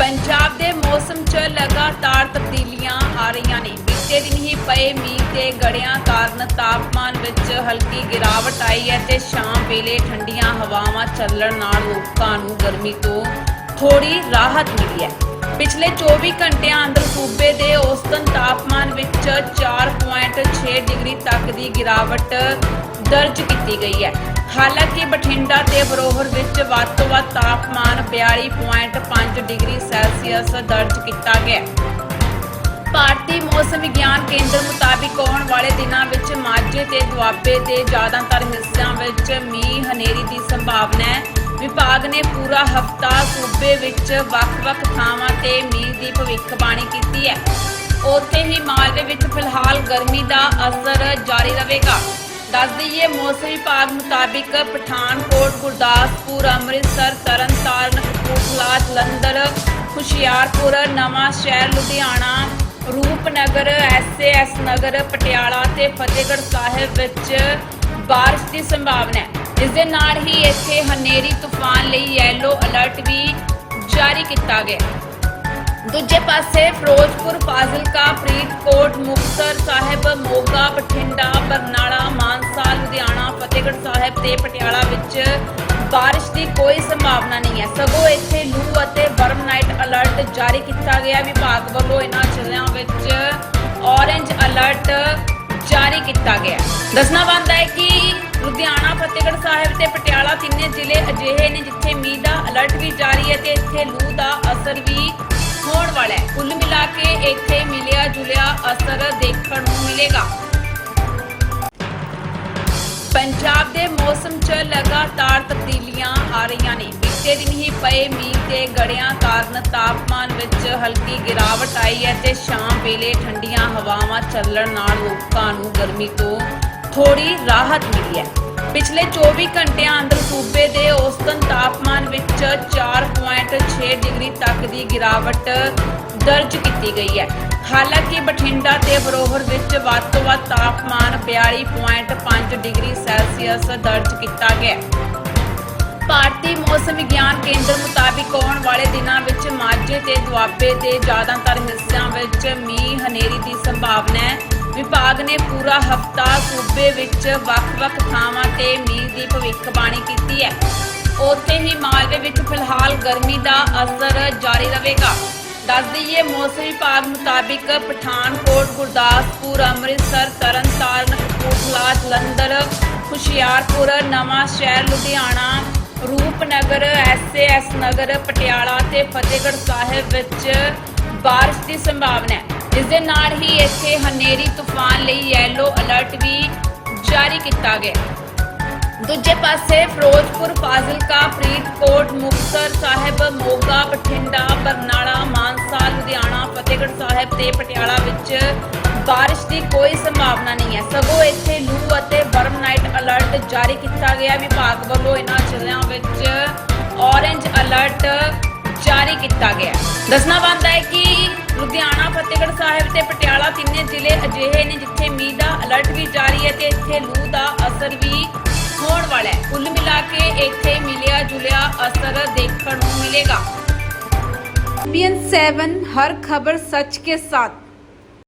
ਪੰਜਾਬ ਦੇ ਮੌਸਮ 'ਚ ਲਗਾਤਾਰ ਤਬਦੀਲੀਆਂ ਆ ਰਹੀਆਂ ਨੇ। ਬੀਤੇ ਦਿਨ ਹੀ ਪਏ ਮੀਂਹ ਤੇ ਗੜਿਆਂ ਕਾਰਨ ਤਾਪਮਾਨ ਵਿੱਚ ਹਲਕੀ ਗਿਰਾਵਟ ਆਈ ਹੈ ਤੇ ਸ਼ਾਮ ਵੇਲੇ ਠੰਡੀਆਂ ਹਵਾਵਾਂ ਚੱਲਣ ਨਾਲ ਲੋਕਾਂ ਨੂੰ ਗਰਮੀ ਤੋਂ ਥੋੜੀ ਰਾਹਤ ਮਿਲੀ ਹੈ। ਪਿਛਲੇ 24 ਘੰਟਿਆਂ ਅੰਦਰ ਸੂਬੇ ਦੇ ਔਸਤਨ ਤਾਪਮਾਨ ਵਿੱਚ 4.6 ਡਿਗਰੀ ਤੱਕ ਦੀ ਗਿਰਾਵਟ ਦਰਜ ਕੀਤੀ ਗਈ ਹੈ। ਹਾਲਾਂਕਿ ਬਠਿੰਡਾ ਤੇ ਬਰੋਹਰ ਵਿੱਚ ਵੱਧ ਤੋਂ ਵੱਧ ਤਾਪਮਾਨ 42.5 ਡਿਗਰੀ ਸੈਲਸੀਅਸ ਦਰਜ ਕੀਤਾ ਗਿਆ ਭਾਰਤੀ ਮੌਸਮ ਵਿਗਿਆਨ ਕੇਂਦਰ ਮੁਤਾਬਿਕ ਆਉਣ ਵਾਲੇ ਦਿਨਾਂ ਵਿੱਚ ਮਾਝੇ ਤੇ ਦੁਆਬੇ ਦੇ ਜ਼ਿਆਦਾਤਰ ਹਿੱਸਿਆਂ ਵਿੱਚ ਮੀਂਹ, ਹਨੇਰੀ ਦੀ ਸੰਭਾਵਨਾ ਹੈ। ਵਿਭਾਗ ਨੇ ਪੂਰਾ ਹਫਤਾ ਸੂਬੇ ਵਿੱਚ ਵੱਖ-ਵੱਖ ਥਾਵਾਂ ਤੇ ਮੀਂਹ ਦੀ ਭਵਿੱਖਬਾਣੀ ਕੀਤੀ ਹੈ। ਉੱਥੇ ਹੀ ਮਾਲਵੇ ਵਿੱਚ ਫਿਲਹਾਲ ਗਰਮੀ ਦਾ ਅਸਰ ਜਾਰੀ ਰਹੇਗਾ। ਦੱਸ ਦਈਏ, ਮੌਸਮ ਵਿਭਾਗ ਮੁਤਾਬਿਕ ਪਠਾਨਕੋਟ, ਗੁਰਦਾਸਪੁਰ, ਅੰਮ੍ਰਿਤਸਰ, ਤਰਨਤਾਰਨ, ਕਪੂਰਥਲਾ, ਜਲੰਧਰ, ਹੁਸ਼ਿਆਰਪੁਰ, ਨਵਾਂ ਸ਼ਹਿਰ, ਲੁਧਿਆਣਾ, ਰੂਪਨਗਰ ਐਸਏਐਸ ਨਗਰ, ਪਟਿਆਲਾ ਤੇ ਫਤਿਹਗੜ੍ਹ ਸਾਹਿਬ ਵਿੱਚ ਬਾਰਿਸ਼ ਦੀ ਸੰਭਾਵਨਾ ਹੈ। ਇਸ ਦੇ ਨਾਲ ਹੀ ਇੱਥੇ ਹਨੇਰੀ, ਤੂਫਾਨ ਲਈ ਯੈਲੋ ਅਲਰਟ ਵੀ ਜਾਰੀ ਕੀਤਾ ਗਿਆ ਦੂਜੇ ਪਾਸੇ ਫਿਰੋਜ਼ਪੁਰ ਫਾਜ਼ਿਲਕਾ, ਫਰੀਦਕੋਟ, ਮੁਕਤਸਰ ਸਾਹਿਬ, ਮੋਗਾ, ਬਠਿੰਡਾ, ਬਰਨਾਲਾ, ਮਾਨਸਾ, ਲੁਧਿਆਣਾ, ਫਤਿਹਗੜ੍ਹ ਸਾਹਿਬ ਤੇ ਪਟਿਆਲਾ ਵਿੱਚ ਬਾਰਿਸ਼ ਦੀ ਕੋਈ ਸੰਭਾਵਨਾ ਨਹੀਂ ਹੈ। ਸਗੋਂ ਇੱਥੇ ਲੂ ਅਤੇ ਵਰਮ ਨਾਈਟ ਅਲਰਟ ਜਾਰੀ ਕੀਤਾ ਗਿਆ। ਵਿਭਾਗ ਵੱਲੋਂ ਇਹਨਾਂ ਜ਼ਿਲ੍ਹਿਆਂ ਵਿੱਚ ਔਰੇਂਜ ਅਲਰਟ ਜਾਰੀ ਕੀਤਾ ਗਿਆ। ਦੱਸਣਾ ਬਣਦਾ ਹੈ ਕਿ ਲੁਧਿਆਣਾ, ਫਤਿਹਗੜ੍ਹ ਸਾਹਿਬ ਤੇ ਪਟਿਆਲਾ ਤਿੰਨੇ ਜ਼ਿਲ੍ਹੇ ਅਜਿਹੇ ਨੇ ਜਿੱਥੇ ਮੀਂਹ ਦਾ ਅਲਰਟ ਵੀ ਜਾਰੀ ਹੈ ਤੇ ਇੱਥੇ ਲੂ ਦਾ ਅਸਰ ਵੀ ਹੋਣ ਵਾਲਾ ਹੈ। ਕੁੱਲ ਮਿਲਾ ਕੇ ਇੱਥੇ ਮਿਲਿਆ ਜੁਲਿਆ ਅਸਰ ਦੇਖਣ ਨੂੰ ਮਿਲੇਗਾ। ਪੰਜਾਬ ਦੇ ਮੌਸਮ 'ਚ ਲਗਾਤਾਰ ਤਬਦੀਲੀਆਂ ਆ ਰਹੀਆਂ ਨੇ। ਬੀਤੇ ਦਿਨ ਹੀ ਪਏ ਮੀਂਹ ਤੇ ਗੜਿਆਂ ਕਾਰਨ ਤਾਪਮਾਨ ਵਿੱਚ ਹਲਕੀ ਗਿਰਾਵਟ ਆਈ ਹੈ ਤੇ ਸ਼ਾਮ ਵੇਲੇ ਠੰਡੀਆਂ ਹਵਾਵਾਂ ਚੱਲਣ ਨਾਲ ਲੋਕਾਂ ਨੂੰ ਗਰਮੀ ਤੋਂ ਥੋੜੀ ਰਾਹਤ ਮਿਲੀ ਹੈ। ਪਿਛਲੇ 24 ਘੰਟਿਆਂ ਅੰਦਰ ਸੂਬੇ ਦੇ ਔਸਤਨ ਤਾਪਮਾਨ ਵਿੱਚ 4.6 ਡਿਗਰੀ ਤੱਕ ਦੀ ਗਿਰਾਵਟ ਦਰਜ ਕੀਤੀ ਗਈ ਹੈ। ਹਾਲਾਂਕਿ ਬਠਿੰਡਾ ਤੇ ਬਰੋਹਰ ਵਿੱਚ ਵੱਧ ਤੋਂ ਵੱਧ ਤਾਪਮਾਨ 42.5 ਡਿਗਰੀ ਸੈਲਸੀਅਸ ਦਰਜ ਕੀਤਾ ਗਿਆ ਭਾਰਤੀ ਮੌਸਮ ਵਿਗਿਆਨ ਕੇਂਦਰ ਮੁਤਾਬਿਕ ਆਉਣ ਵਾਲੇ ਦਿਨਾਂ ਵਿੱਚ ਮਾਝੇ ਤੇ ਦੁਆਬੇ ਦੇ ਜ਼ਿਆਦਾਤਰ ਹਿੱਸਿਆਂ ਵਿੱਚ ਮੀਂਹ ਹਨੇਰੀ ਦੀ ਸੰਭਾਵਨਾ ਹੈ। ਵਿਭਾਗ ਨੇ ਪੂਰਾ ਹਫਤਾ ਸੂਬੇ ਵਿੱਚ ਵੱਖ-ਵੱਖ ਥਾਵਾਂ ਤੇ ਮੀਂਹ ਦੀ ਭਵਿੱਖਬਾਣੀ ਕੀਤੀ ਹੈ। ਉੱਥੇ ਹੀ ਮਾਲਵੇ ਵਿੱਚ ਫਿਲਹਾਲ ਗਰਮੀ ਦਾ ਅਸਰ ਜਾਰੀ ਰਹੇਗਾ। ਦੱਸ ਦਈਏ, ਮੌਸਮ ਵਿਭਾਗ ਮੁਤਾਬਿਕ ਪਠਾਨਕੋਟ, ਗੁਰਦਾਸਪੁਰ, ਅੰਮ੍ਰਿਤਸਰ, ਤਰਨਤਾਰਨ ਕਪੂਰਥਲਾ ਜਲੰਧਰ, ਹੁਸ਼ਿਆਰਪੁਰ, ਨਵਾਂ ਸ਼ਹਿਰ, ਲੁਧਿਆਣਾ, ਰੂਪਨਗਰ ਐਸਏਐਸ ਨਗਰ, ਪਟਿਆਲਾ ਤੇ ਫਤਿਹਗੜ੍ਹ ਸਾਹਿਬ ਵਿੱਚ ਬਾਰਿਸ਼ ਦੀ ਸੰਭਾਵਨਾ ਹੈ। ਇਸ ਦੇ ਨਾਲ ਹੀ ਇੱਥੇ ਹਨੇਰੀ ਤੂਫਾਨ ਲਈ ਯੈਲੋ ਅਲਰਟ ਵੀ ਜਾਰੀ ਕੀਤਾ ਗਿਆ। ਦੂਜੇ ਪਾਸੇ ਫਿਰੋਜ਼ਪੁਰ, ਫਾਜ਼ਿਲਕਾ, ਫਰੀਦਕੋਟ, ਮੁਕਤਸਰ ਸਾਹਿਬ, ਮੋਗਾ, ਬਠਿੰਡਾ, ਬਰਨਾਲਾ, ਮਾਨਸਾ, ਲੁਧਿਆਣਾ, ਫਤਿਹਗੜ੍ਹ ਸਾਹਿਬ ਤੇ ਪਟਿਆਲਾ ਵਿੱਚ ਬਾਰਿਸ਼ ਦੀ ਕੋਈ ਸੰਭਾਵਨਾ ਨਹੀਂ ਹੈ। ਸਗੋਂ ਇੱਥੇ ਲੂ ਅਤੇ ਬਰਮ ਨਾਈਟ ਅਲਰਟ ਜਾਰੀ ਕੀਤਾ ਗਿਆ। ਵਿਭਾਗ ਵੱਲੋਂ ਇਹਨਾਂ ਜ਼ਿਲ੍ਹਿਆਂ ਵਿੱਚ ਔਰੇਂਜ ਅਲਰਟ ਜਾਰੀ ਕੀਤਾ ਗਿਆ। ਦੱਸਣਾ ਬਣਦਾ ਹੈ ਕਿ ਲੁਧਿਆਣਾ, ਫਤਿਹਗੜ੍ਹ ਸਾਹਿਬ ਤੇ ਪਟਿਆਲਾ ਤਿੰਨੇ ਜ਼ਿਲ੍ਹੇ ਅਜਿਹੇ ਨੇ ਜਿੱਥੇ ਮੀਂਹ ਦਾ ਅਲਰਟ ਵੀ ਜਾਰੀ ਹੈ ਤੇ ਇੱਥੇ ਲੂ ਦਾ ਅਸਰ ਵੀ ਹੋਣ ਵਾਲਾ ਹੈ। ਕੁੱਲ ਮਿਲਾ ਕੇ ਇੱਥੇ ਮਿਲਿਆ ਜੁਲਿਆ ਅਸਰ ਦੇਖਣ ਨੂੰ ਮਿਲੇਗਾ। ਪੀਐਨ 7 ਹਰ ਖਬਰ ਸੱਚ ਕੇ ਸਾਥ।